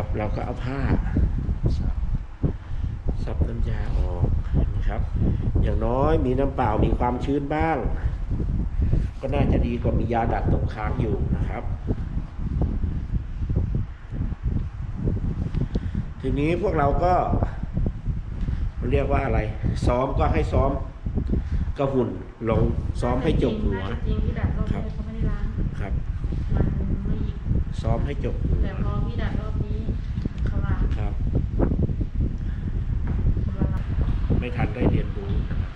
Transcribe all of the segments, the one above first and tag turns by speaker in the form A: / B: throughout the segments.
A: นะครับ เราก็เอาผ้าซับน้ำยาออกนะครับ อย่างน้อยมีน้ำเปล่ามีความชื้นบ้าง ก็น่าจะดีกว่ามียาดัดตกค้างอยู่นะครับ ทีนี้พวกเราก็ เรียกว่าอะไร ซ้อมก็ให้ซ้อมกระหุ่นลงซ้อมให้จบหัว
B: จริงพี่ดัดรอบ
A: ครั
B: นี้
A: บ
B: เขาไม่ได้ล้าง
A: ครับ
B: มันไม่หยิบ
A: ซ้อมให้จบหัว
B: แต่พอพี่ดัดรอบนี้เขาล้าง
A: ครับ
B: เขาล้าง
A: ไม่ทันได้เรียนรู้นะครับ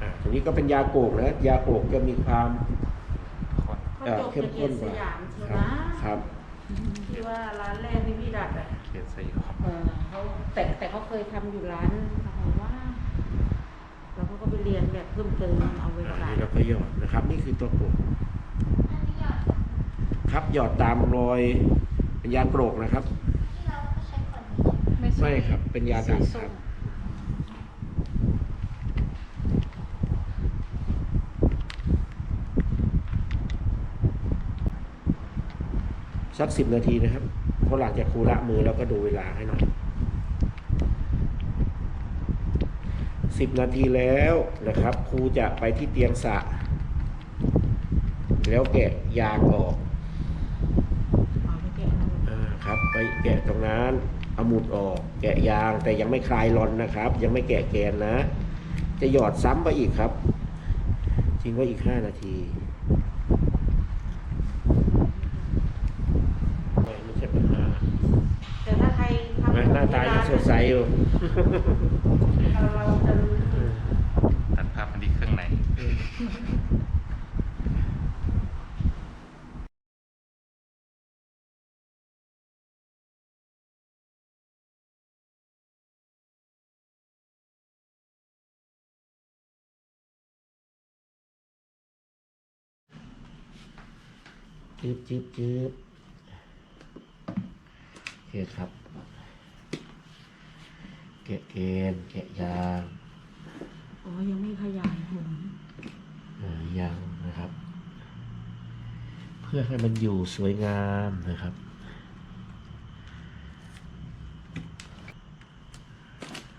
A: อ่าทีนี้ก็เป็นยาโกกนะ ยาโกกจะมีความ
B: เขา
A: เอ่อ
B: จบ
A: เข้ม
B: จากเกี
A: ข้
B: ย
A: น
B: รติ
A: ก
B: ส
A: ว่า
B: ยามเชียว
A: ครับ
B: นะครับที่ว่าร้านแรกที่พี่ดัดอะ
C: เขียนสยอง
B: เออเขาแต่แต่เขาเคยทำอยู่ร้านอะไรว่าแล้วเขาก็ไปเรียนแบบเพิ่มเติมเอาไว้
A: อ่า
B: ขาย
A: นี่เราก็หยอดนะครับ นี่คือตัวโกกครับหยอดตามรอยเป็นยาโกรกนะครับ ไม่ครับ เป็นยาดัดครับ สักสิบนาทีนะครับเพราะหลังจากครูละมือแล้วก็ดูเวลาให้หน่อยสิบนาทีแล้วนะครับครูจะไปที่เตียงสระแล้วแกะยางออก
B: เอาไปแกะเอา
A: อาครับ ไปแกะตรงนั้น เอาหมุดออก แกะยางแต่ยังไม่คลายรอนนะครับ ยังไม่แกะแกนนะ จะหยอดซ้ำไปอีกครับทิ้งไว้อีกห้านาทีไม่ไม่ใช่ปัญหา
B: แต่ถ้าใครทำ
A: แม่หน้าตายังสดใสอยู่
B: เราเราจะรู้
C: ตัดภาพมันดีเครื่องใน
A: จืบจืบจืบโอเคครับแกะเกณฑ์แกะยาง
B: อ๋อ ยังไม่ขยายผม
A: อ่ายางนะครับ เพื่อให้มันอยู่สวยงามนะครับ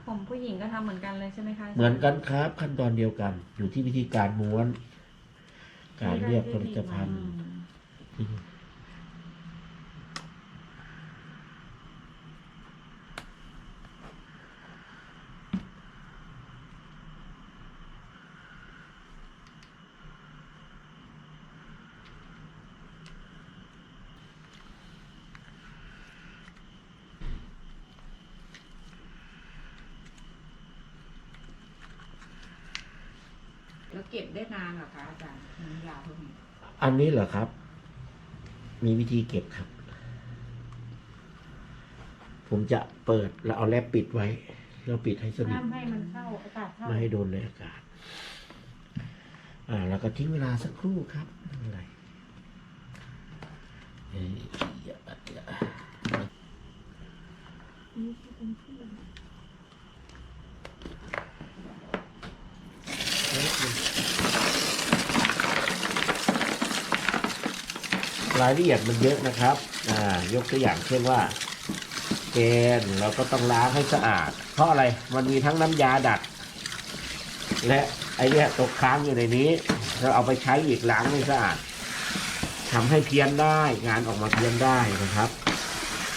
B: ผมผู้หญิงก็ทำเหมือนกันเลยใช่ไหมคะ
A: เหมือนกันครับขั้นตอนเดียวกัน อยู่ที่วิธีการม้วน การเรียกผลิตภัณฑ์
B: แล้วเก็บได้นานเหรอคะอาจารย์น้ำยาพวกนี้
A: อันนี้เหรอครับ มีวิธีเก็บครับ ผมจะเปิดแล้วเอาแรปปิดไว้ แล้วปิดให้สนิท
B: ห้ามให้มันเข้าอากาศเข้า
A: ไม่ให้โดนเลยอากาศ อ่า แล้วก็ทิ้งเวลาสักครู่ครับไม่เป็นไรเอ้ยอย่าอย่า รายละเอียดมันเยอะนะครับอ่ายกตัวอย่างเช่นว่าเกณฑ์เราก็ต้องล้างให้สะอาด เพราะอะไรมันมีทั้งน้ำยาดัดและไอเนี้ยตกค้างอยู่ในนี้เราเอาไปใช้อีกล้างให้สะอาดทำให้เพี้ยนได้งานออกมาเพี้ยนได้นะครับ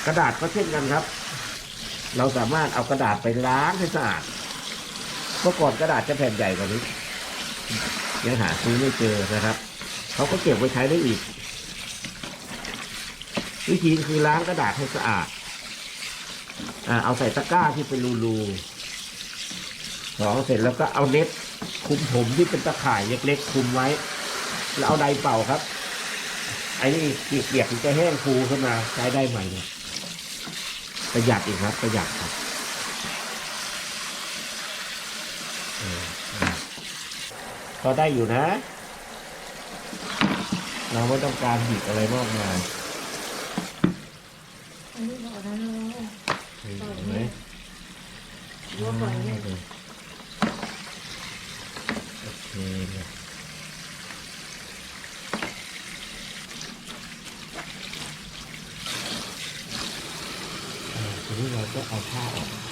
A: กระดาษก็เช่นกันครับ เราสามารถเอากระดาษไปล้างให้สะอาดเมื่อก่อนกระดาษจะแผ่นใหญ่กว่านี้ยังหาซื้อไม่เจอนะครับเขาก็เก็บไว้ใช้ได้อีก วิธีคือล้างกระดาษให้สะอาดอ่าเอาใส่ตะกร้าที่เป็นรูๆสองเสร็จแล้วก็เอาเน็ตคุมผมที่เป็นตะข่ายเล็กๆคุมไว้ แล้วเอาไดเป่าครับไอ้นี่เปียกๆมันจะแห้งฟูขึ้นมาใช้ได้ใหม่เลยประหยัดอีกครับ ประหยัดครับเอออะก็ได้อยู่นะ เราไม่ต้องการบีบอะไรมากมาย
B: อันนี้บอกนะเลย
A: เห็นไหม
B: ว่าปล่อยเนี่ย
A: โอเคเลยนี้เราก็เอาผ้าออก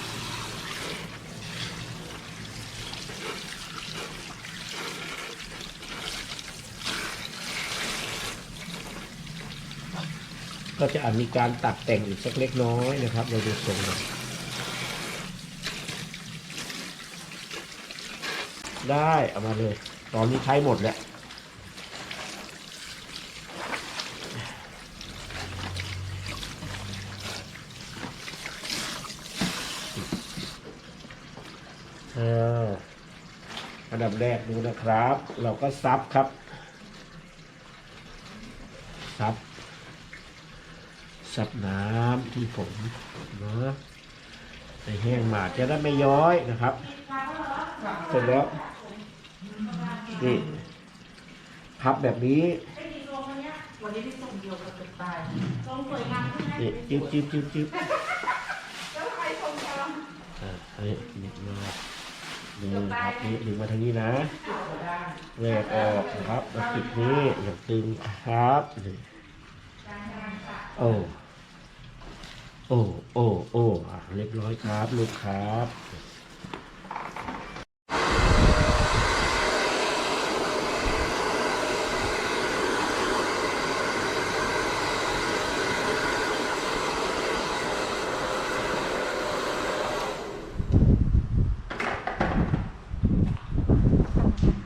A: ก็จะอาจมีการตัดแต่งอีกสักเล็กน้อยนะครับ เราดูทรงได้เอามาเลย ตอนนี้ใช้หมดแล้วอันดับแรกดูนะครับ เราก็ซับครับ ซับ ซับน้ำที่ผมเนาะให้แห้งหมาดจะได้ไม่ย้อยนะครับ เสร็จแล้วนี่พับแบบนี้
B: วันนี้ที่ส่งเดียวกับ
A: จิ๊บจิ๊บจิ๊บจิ๊บอ่าให้นิดมากดึงครับนี่ดึงมาทางนี้นะแยกออกนะครับแล้วปิดนี้อย่างตึงครับโอ้ โอ้ โอ้ โอ้เรียบร้อยครับ ลูกครับ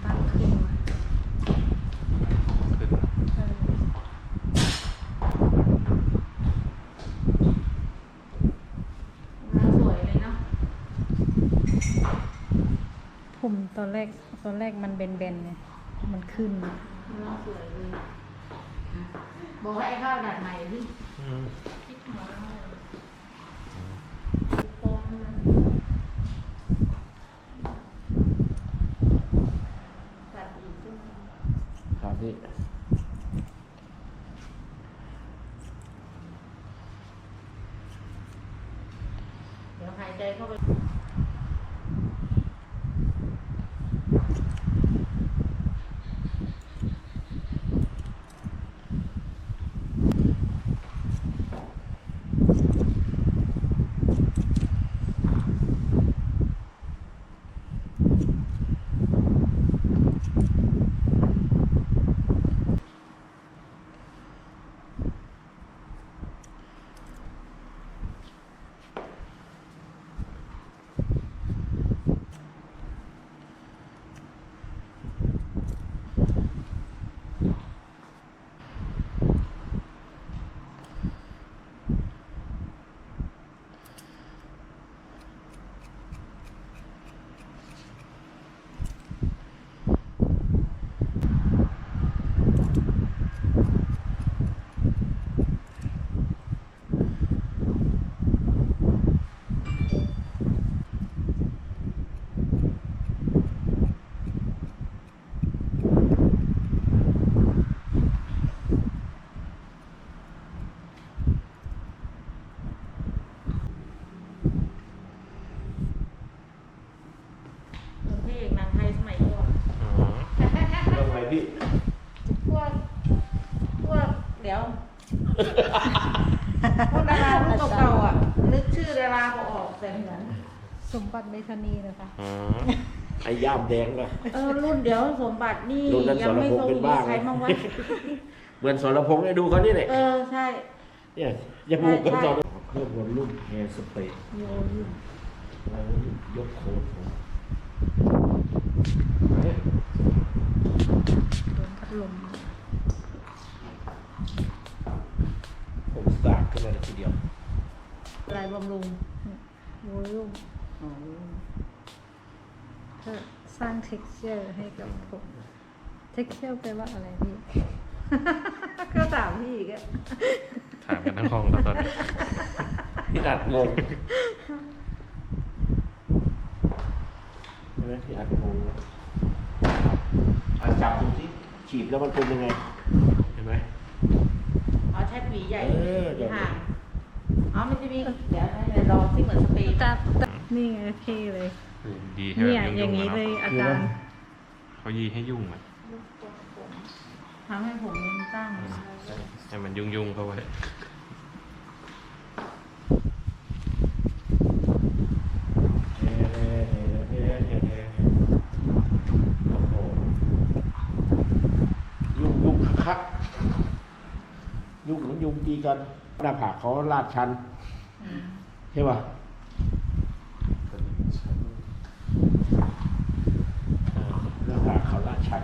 D: ตั้งขึ้นมา
C: ขึ้น
D: เออ
B: สวยเลยเนาะ
D: ผม ตอนแรกตอนแรกมันเบนๆเนี่ยมันขึ้นมา
B: น้องสวยเลยบอกให้ไอ้ข้าวดัดใหม่พี่
A: อืม
B: ดัดอีกด้วย
A: ครับพี่
B: เดี๋ยวหายใจเข้าไป เหมือนพระเอกหนังไทยสมัยก่อน
C: อ๋อ
A: เรื่องอะไรพี่
B: พวก พวก เดี๋ยว พวกดารารุ่นเก่าๆอะ นึกชื่อดาราก็ออกแต่เหมือน
D: สมบัติเมธานีนะคะ
C: อ๋อ
A: ไอ้ย่ามแดงเลย
B: เออรุ่นเดี๋ยวสมบัตินี่
A: รุ่นนั้น
B: ยัไม่
A: สรพงษ์
B: ทรง
A: เป็น
B: มี
A: บ้า
B: ใครบ้างวะ
A: เหมือนสรพงษ์ให้ดูเขานี่แหละ
B: เออใช่
A: เนี่ยจมูกกัน
B: ใช่
A: สรพงษ์เพิ่มวอลลุ่มแฮร์สเปรย์
B: โยน
A: แล้วยกโคนผมเนี่ย
D: โดนพัดลม
A: ผมสา กขึ้นมาเลยทีเดียว
B: อะไรบำรุง
D: โวลุ่มก็สร้าง texture ให้กับผม texture แปลว่าอะไรพี่ ก็ถามพี่อีกอะ
C: ถามกันทั้งห้องแล้วตอนนี้
A: พี่อัดงงใช่ไหมพี่อัดงงนะอะจับดูสิฉีดแล้วมันเป็นยังไง เห็นไหม
B: อ๋อ ใช้หวีใหญ่
A: เออ
B: หวีห่างอ๋อมันจะมีเดี๋ยวเดี๋ยวลองที่เหมือนสเปรย์
D: จับจับนี่ไงเท่เลย
C: ดีให้
D: เนี่ย
C: แบบ
D: อย่าง
C: นี้
D: นี้เลยอาจารย์
C: เขายีให้ยุ่งมัน
B: ทำให้ผมมันตั้ง
C: ให้มันยุ่งยุ่งๆเข้าไว้
A: ยุง มันยุงตีกันหน้าผากเขาลาดชัน
D: อืม
A: ใช่ป่ะหน้าผากเขาลาดชัน